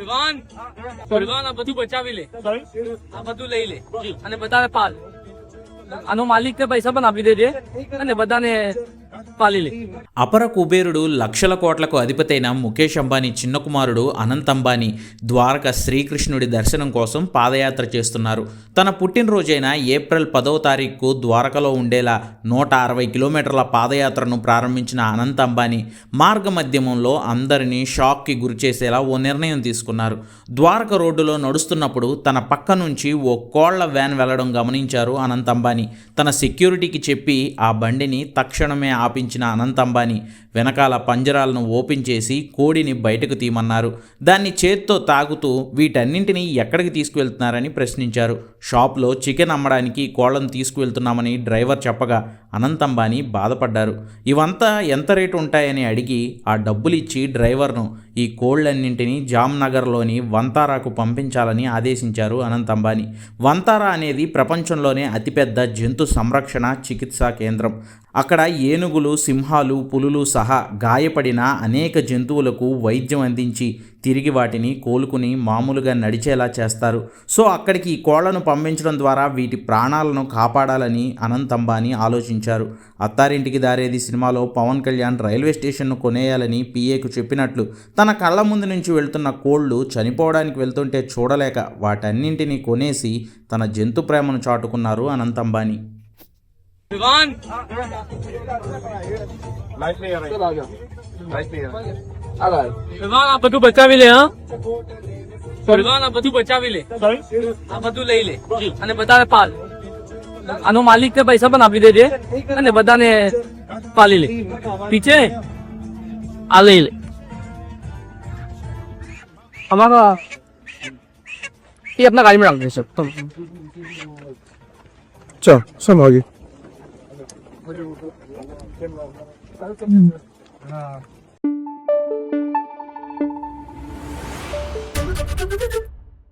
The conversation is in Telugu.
વિવાન વિવાન આ બધું બચાવી લે. આ બધું લઈ લે. અને બધાને પાલ. આનો માલિક ને પૈસા પણ આપી દેજે. અને બધાને అపర కుబేరుడు లక్షల కోట్లకు అధిపతైన ముఖేష్ అంబానీ చిన్న కుమారుడు అనంత్ అంబానీ ద్వారక శ్రీకృష్ణుడి దర్శనం కోసం పాదయాత్ర చేస్తున్నారు. తన పుట్టినరోజైన ఏప్రిల్ పదవ తారీఖు ద్వారకలో ఉండేలా నూట అరవై కిలోమీటర్ల పాదయాత్రను ప్రారంభించిన అనంత్ అంబానీ మార్గ మధ్యమంలో అందరినీ షాక్కి గురిచేసేలా ఓ నిర్ణయం తీసుకున్నారు. ద్వారక రోడ్డులో నడుస్తున్నప్పుడు తన పక్క నుంచి ఓ కోళ్ళ వ్యాన్ వెళ్ళడం గమనించారు అనంత్ అంబానీ. తన సెక్యూరిటీకి చెప్పి ఆ బండిని తక్షణమే ఆపించారు. ఆలోచించిన అనంత్ అంబానీ వెనకాల పంజరాలను ఓపెన్ చేసి కోడిని బయటకు తీయమన్నారు. దాన్ని చేత్తో తాగుతూ వీటన్నింటినీ ఎక్కడికి తీసుకువెళ్తున్నారని ప్రశ్నించారు. షాప్లో చికెన్ అమ్మడానికి కోళ్ళను తీసుకువెళ్తున్నామని డ్రైవర్ చెప్పగా అనంత్ అంబానీ బాధపడ్డారు. ఇవంతా ఎంత రేటు ఉంటాయని అడిగి ఆ డబ్బులు ఇచ్చి డ్రైవర్ను ఈ కోళ్ళన్నింటినీ జామ్నగర్లోని వంతారాకు పంపించాలని ఆదేశించారు అనంత్ అంబానీ వంతారా అనేది ప్రపంచంలోనే అతిపెద్ద జంతు సంరక్షణ చికిత్సా కేంద్రం. అక్కడ ఏనుగులు సింహాలు పులులు సహా గాయపడిన అనేక జంతువులకు వైద్యం అందించి తిరిగి వాటిని కోలుకుని మామూలుగా నడిచేలా చేస్తారు. సో అక్కడికి కోళ్ళను పంపించడం ద్వారా వీటి ప్రాణాలను కాపాడాలని అనంత్ అంబానీ ఆలోచించారు. అత్తారింటికి దారేది సినిమాలో పవన్ కళ్యాణ్ రైల్వే స్టేషన్ను కొనేయాలని పిఏకు చెప్పినట్లు తన కళ్ళ ముందు నుంచి వెళ్తున్న కోళ్ళు చనిపోవడానికి వెళ్తుంటే చూడలేక వాటన్నింటినీ కొనేసి తన జంతు ప్రేమను చాటుకున్నారు అనంత్ అంబానీ. વિવાન लाइट नहीं आ रही लाइट नहीं आ रही વિવાન આ બધું બચાવી લે હા વિવાન આ બધું બચાવી લે આ બધું લઈ લે અને બધાને પાલ આનો માલિકને પૈસા પણ આપી દેજે અને બધાને પાલી લે પીછે આ લઈ લે हमारा ये अपना गाड़ी में रख दे सब तुम चल सब 음.